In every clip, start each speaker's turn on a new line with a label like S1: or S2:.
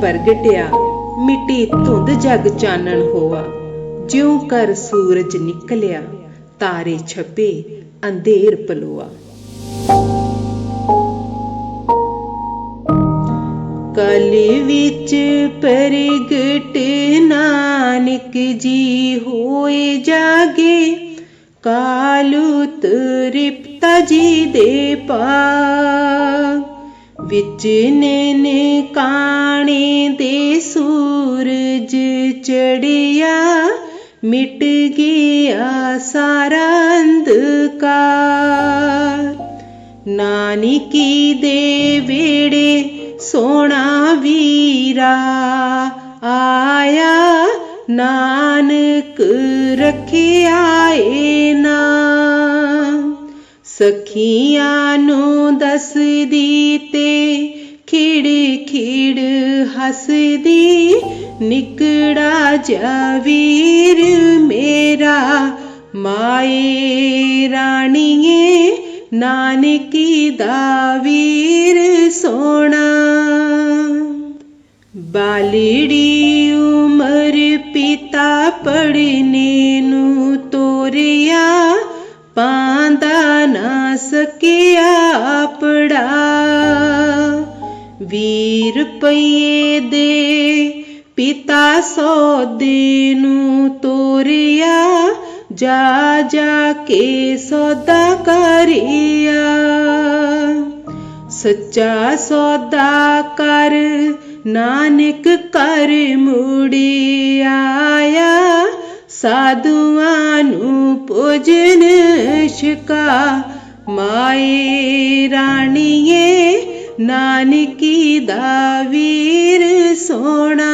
S1: ਪ੍ਰਗਟਿਆ, ਮਿੱਟੀ ਧੁੰਦ ਜਗ ਚਾਨਣ ਹੋਆ। ਜਿਉ ਕਰ ਸੂਰਜ ਨਿਕਲਿਆ, ਤਾਰੇ ਛਪੇ, ਅੰਧੇਰ ਪਲੋਆ। ਕਲੀ ਵਿੱਚ ਪ੍ਰਗਟ ਨਾਨਕ ਜੀ ਹੋਏ ਜਾਗੇ, ਕਾਲੂ ਤ੍ਰਿਪਤਾ ਜੀ ਦੇ ਪਾ। ਵਿੱਚ ਨੇ ਕਾਣੇ ਦੇ ਸੂਰਜ ਚੜਿਆ, ਮਿਟ ਗਿਆ ਸਾਰਾ ਅੰਧਕਾਰ। ਨਾਨਕੀ ਦੇ ਵੇੜੇ ਸੋਹਣਾ ਵੀਰਾ ਆਇਆ, ਨਾਨਕ ਰੱਖਿਆ ਏ ਨਾ ਸਖੀਆਂ ਨੂੰ ਦੱਸਦੀ ਤੇ ਹੱਸਦੀ ਨਿਕੜਾ ਜਵੀਰ ਮੇਰਾ। ਮਾਏ ਰਾਣੀਏ, ਨਾਨਕੀ ਦਾ ਵੀਰ ਸੋਣਾ ਬਾਲੜੀ ਉਮਰ ਪਿਤਾ ਪੜਨੇ ਨੂੰ ਤੋਰਿਆ। ਪਾਂਦਾ ਨਾ ਸਕਿਆ ਆਪੜਾ 20 ਰੁਪਏ ਦੇ, ਪਿਤਾ ਸੌਦੇ ਨੂੰ ਤੋਰਿਆ, ਜਾ ਜਾ ਕੇ ਸੌਦਾ ਕਰਿਆ। ਸੱਚਾ ਸੌਦਾ ਕਰ, ਨਾਨਕ ਕਰ ਮੁੜੀ ਆਇਆ ਸਾਧੂਆਂ ਨੂੰ ਪੁਜਨ ਸ਼ਿਕਾ, ਮਾਏ ਰਾਣੀਏ ਨਾਨਕੀ ਦਾ ਵੀਰ ਸੋਣਾ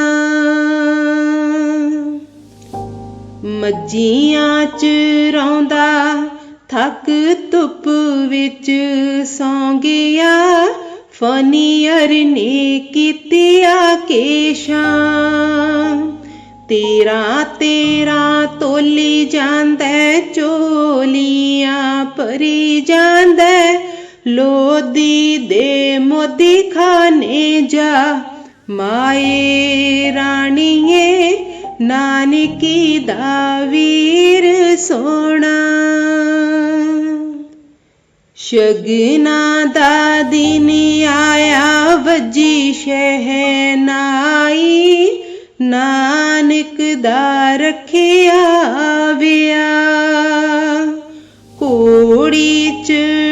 S1: ਮੱਜੀਆਂ ਚਰਾਉਂਦਾ ਥੱਕ ਧੁੱਪ ਵਿੱਚ ਸੌਂ ਗਿਆ ਫਨੀਅਰ ਨੇ ਕੀਤੀਆ ਕੇਸ਼ਾਂ। ਤੇਰਾ ਤੇਰਾ ਤੋਲੀ ਜਾਂਦਾ, ਚੋਲੀਆਂ ਭਰੀ ਜਾਂਦਾ। ਲੋਦੀ ਦੇ ਮੋਦੀ ਖਾਨੇ ਜਾ। ਮਾਏ ਰਾਣੀਏ, ਨਾਨਕੀ ਦਾ ਵੀਰ ਸੋਣਾ ਸ਼ਗਨਾ ਦਾ ਦਿਨ ਆਇਆ, ਵੱਜੀ ਸ਼ਹਿਨਾਈ। ਨਾਨਕ ਦਾ ਰੱਖਿਆ ਵਿਆ ਕੋੜੀ ਚੜਾਏ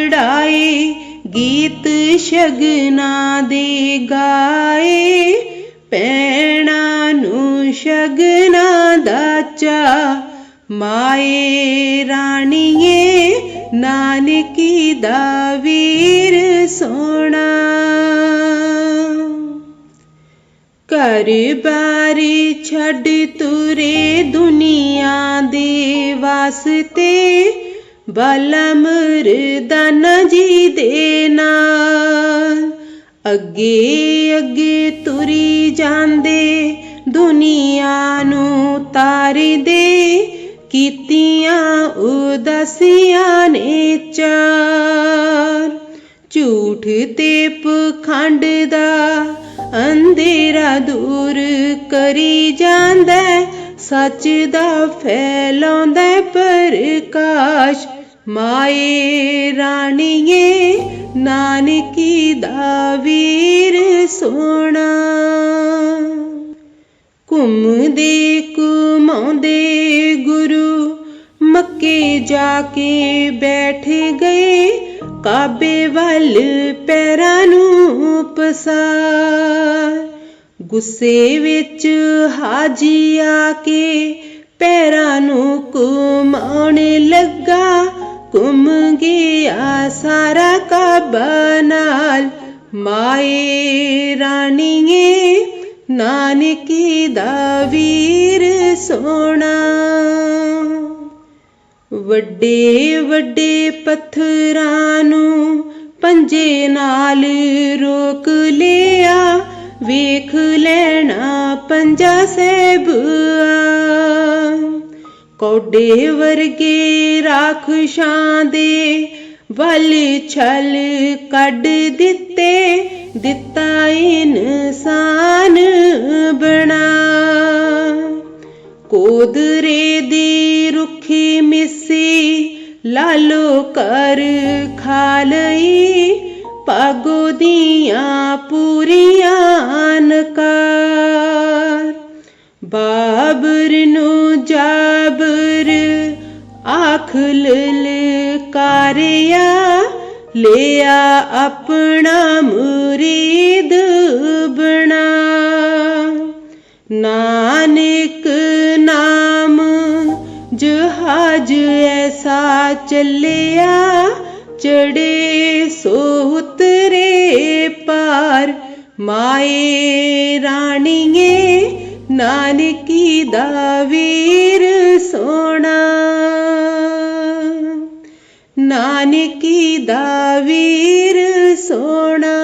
S1: ਗੀਤ ਸ਼ਗਨਾ ਦੇ ਗਾਏ, ਪੈਣਾ ਨੂੰ ਸ਼ਗਨਾ ਦਾ ਚਾ। ਮਾਏ ਰਾਣੀਏ, ਨਾਨਕੀ ਦਾ ਵੀਰ ਸੋਣਾ। ਘਰ ਬਾਰੀ ਛੱਡ ਤੁਰੇ ਦੁਨੀਆ ਦੇ ਵਾਸਤੇ ਬਾਲਾ ਮਰਦਾਨਾ ਜੀ ਦੇ ਨਾਲ। ਅੱਗੇ ਅੱਗੇ ਤੁਰੀ ਜਾਂਦੇ ਦੁਨੀਆ ਨੂੰ ਤਾਰਦੇ, ਕੀਤੀਆਂ ਉਦਾਸੀਆਂ ਨੇ ਚਾਰ ਝੂਠ ਤੇ ਪਖੰਡ ਦਾ ਅੰਧੇਰਾ ਦੂਰ ਕਰੀ ਜਾਂਦਾ ਸੱਚ ਦਾ ਫੈਲਾਉਂਦਾ ਪ੍ਰਕਾਸ਼। ਮਾਏ ਰਾਣੀਏ, ਨਾਨਕੀ ਦਾ ਵੀਰ ਸੋਣਾ ਘੁੰਮਦੇ ਘੁਮਾਉਂਦੇ ਗੁਰੂ ਮੱਕੇ ਜਾ ਕੇ ਬੈਠ ਗਏ, ਕਾਬੇ ਵੱਲ ਪੈਰਾਂ ਨੂੰ ਪਸਾਰ। ਗੁੱਸੇ ਵਿੱਚ ਹਾਜੀ ਆ ਕੇ ਪੈਰਾਂ ਨੂੰ ਘੁਮਾਉਣ ਲੱਗਾ ਘੁੰਮ ਗਿਆ ਸਾਰਾ ਕਾਬਾ ਨਾਲ ਮਾਏ ਰਾਣੀਏ ਨਾਨਕੀ ਦਾ ਵੀਰ ਸੋਣਾ ਵੱਡੇ ਵੱਡੇ ਪੱਥਰਾਂ ਨੂੰ ਪੰਜੇ ਨਾਲ ਰੋਕ ਲਿਆ ਵੇਖ ਲੈਣਾ ਪੰਜਾ ਸਹਿਬ ਕੋਡੇ ਵਰਗੇ ਰਾਖਸ਼ਾਂ ਦੇ ਵੱਲ ਛਲ ਕੱਢ ਦਿੱਤੇ, ਦਿੱਤਾ ਇਨਸਾਨ ਬਣਾ। ਕੋਦਰੇ ਦੀ ਰੁੱਖੀ ਮਿੱਸੀ ਲਾਲੋ ਕਰ ਖਾ ਲਈ ਪਾਗੋ ਦੀਆਂ ਪੂਰੀਆਂ ਨਕਾਰ। ਬਾਬਰ ਨੂੰ ਜਾ ਆਖ ਲਲਕਾਰਿਆ ਲਿਆ ਆਪਣਾ ਮੁਰੀਦ ਬਣਾ ਨਾਨਕ ਨਾਮ ਜਹਾਜ ਐਸਾ ਚੱਲਿਆ ਚੜੇ ਸੋ ਉਤਰੇ ਪਾਰ ਮਾਏ ਰਾਣੀਏ ਨਾਨਕੀ ਦਾ ਵੀਰ ਸੋਣਾ ਦਾ ਵੀਰ ਸੋਣਾ